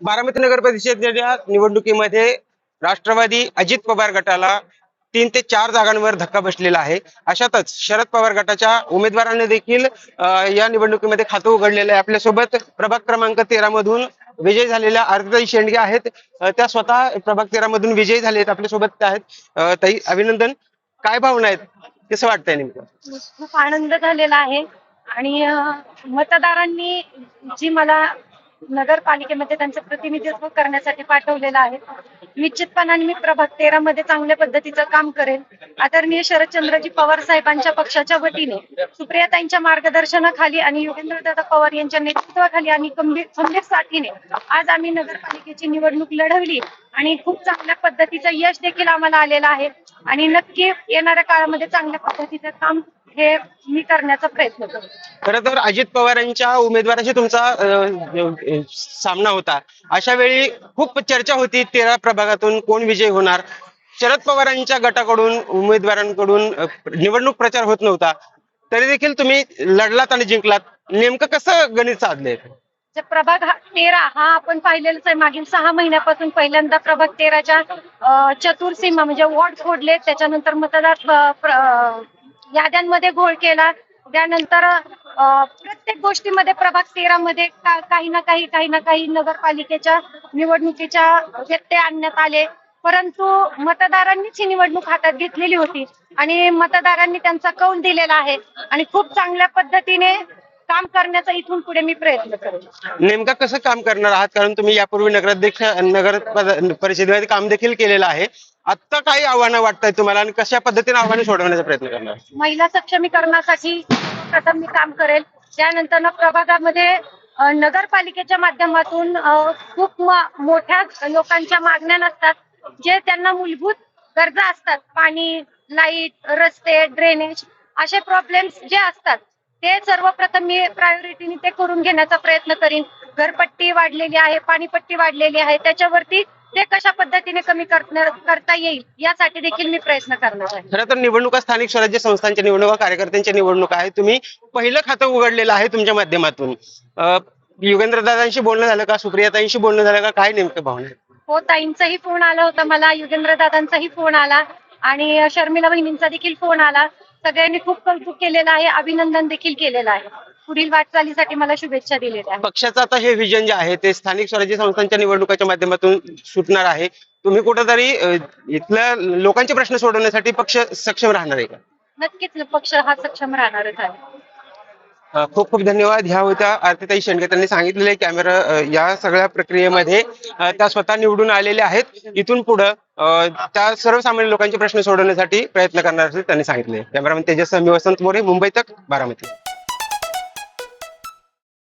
बारामती नगर परिषदेच्या निवडणुकीमध्ये राष्ट्रवादी अजित पवार गटाला तीन ते चार जागांवर धक्का बसलेला आहे. अशातच शरद पवार गटाच्या उमेदवारांनी देखील या निवडणुकीमध्ये खातं उघडलेलं आहे. आपल्यासोबत प्रभाग क्रमांक तेरा मधून विजयी झालेल्या आरतीताई शेंडगे आहेत. त्या स्वतः प्रभाग तेरा मधून विजयी झाले आहेत आपल्यासोबत त्या आहेत. ताई अभिनंदन. काय भावना आहेत? कसं वाटतंय नेमकं? खूप आनंद झालेला आहे. आणि अं, मतदारांनी जी मला नगरपालिकेमध्ये त्यांचं प्रतिनिधित्व करण्यासाठी पाठवलेलं आहे निश्चितपणाने मी प्रभाग तेरा मध्ये चांगल्या पद्धतीचं काम करेन. आदरणीय शरदचंद्रजी पवार साहेबांच्या पक्षाच्या वतीने सुप्रियाताईंच्या मार्गदर्शनाखाली आणि योगेंद्रदादा पवार यांच्या नेतृत्वाखाली आणि खंबीर खंबीर साथीने आज आम्ही नगरपालिकेची निवडणूक लढवली. आणि खूप चांगल्या पद्धतीचं यश देखील आम्हाला आलेलं आहे. आणि नक्की येणाऱ्या काळामध्ये चांगल्या पद्धतीचं काम हे मी करण्याचा प्रयत्न करतो खर तर अजित पवारांच्या उमेदवाराशी तुमचा सामना होता. अशा वेळी खूप चर्चा होती तेरा प्रभागातून कोण विजय होणार? शरद पवारांच्या गटाकडून उमेदवारांकडून निवडणूक प्रचार होत नव्हता. तरी देखील तुम्ही लढलात आणि जिंकलात. नेमकं कसं गणित साधलंय? जे प्रभाग हा- तेरा हा आपण पाहिलेलाच आहे. मागील सहा महिन्यापासून पहिल्यांदा प्रभाग तेराच्या चतुर चतुर्सीमा म्हणजे वॉर्ड फोडले त्याच्यानंतर मतदार याद्यांमध्ये घोळ केला. त्यानंतर प्रत्येक गोष्टीमध्ये प्रभाग तेरा मध्ये काही ना काही काही ना काही नगरपालिकेच्या निवडणुकीच्या व्यत्यय आणण्यात आले. परंतु मतदारांनीच ही निवडणूक हातात घेतलेली होती. आणि मतदारांनी त्यांचा कौल दिलेला आहे. आणि खूप चांगल्या पद्धतीने काम करण्याचा इथून पुढे मी प्रयत्न करेन. नेमका कसं काम करणार आहात? कारण तुम्ही यापूर्वी नगराध्यक्ष नगर पद- परिषदेमध्ये काम देखील केलेलं आहे. आत्ता काही आव्हानं वाटतात तुम्हाला आणि कशा पद्धतीने आव्हाने सोडवण्याचा प्रयत्न करणार? महिला सक्षमीकरणासाठी प्रथम मी काम करेल. त्यानंतर ना प्रभागामध्ये अ, नगरपालिकेच्या माध्यमातून अ, खूप म- मोठ्या लोकांच्या मागण्या नसतात. जे त्यांना मूलभूत गरजा असतात. पाणी लाइट रस्ते ड्रेनेज असे प्रॉब्लेम्स जे असतात ते सर्वप्रथम मी प्रायोरिटीने ते करून घेण्याचा प्रयत्न करीन. घरपट्टी वाढलेली आहे पाणीपट्टी वाढलेली आहे त्याच्यावरती ते कशा पद्धतीने कमी करता येईल यासाठी देखील मी प्रयत्न करणार आहे. खरं तर निवडणुका स्थानिक स्वराज्य संस्थांच्या निवडणुका कार्यकर्त्यांच्या निवडणुका आहे तुम्ही पहिलं खातं उघडलेलं आहे तुमच्या माध्यमातून. अं, युगेंद्रदादांशी बोलणं झालं का? सुप्रियाताईंशी बोलणं झालं का? काय नेमकं भावना? हो ताईंचाही फोन आला होता मला युगेंद्र दादांचाही फोन आला आणि शर्मिला बहिणींचा देखील फोन आला. सगळ्यांनी खूप कौतुक केलेलं आहे अभिनंदन देखील केलेलं आहे. पुढील वाटचालीसाठी मला शुभेच्छा दिलेल्या आहेत. पक्षाचं आता हे विजन जे आहे ते स्थानिक स्वराज्य संस्थांच्या निवडणुकाच्या माध्यमातून सुटणार आहे. तुम्ही कुठेतरी इथल्या लोकांचे प्रश्न सोडवण्यासाठी पक्ष सक्षम राहणार आहे का? नक्कीच पक्ष हा सक्षम राहणारच आहे. खूप खूप धन्यवाद. ह्या होत्या आरतीताई शेंडगे. त्यांनी सांगितलेले कॅमेरा या सगळ्या प्रक्रियेमध्ये त्या स्वतः निवडून आलेल्या आहेत. इथून पुढं त्या सर्वसामान्य लोकांचे प्रश्न सोडवण्यासाठी प्रयत्न करणार असल्याचे त्यांनी सांगितले कॅमेरामॅन तेजस वसंत मोरे मुंबई तक बारामती.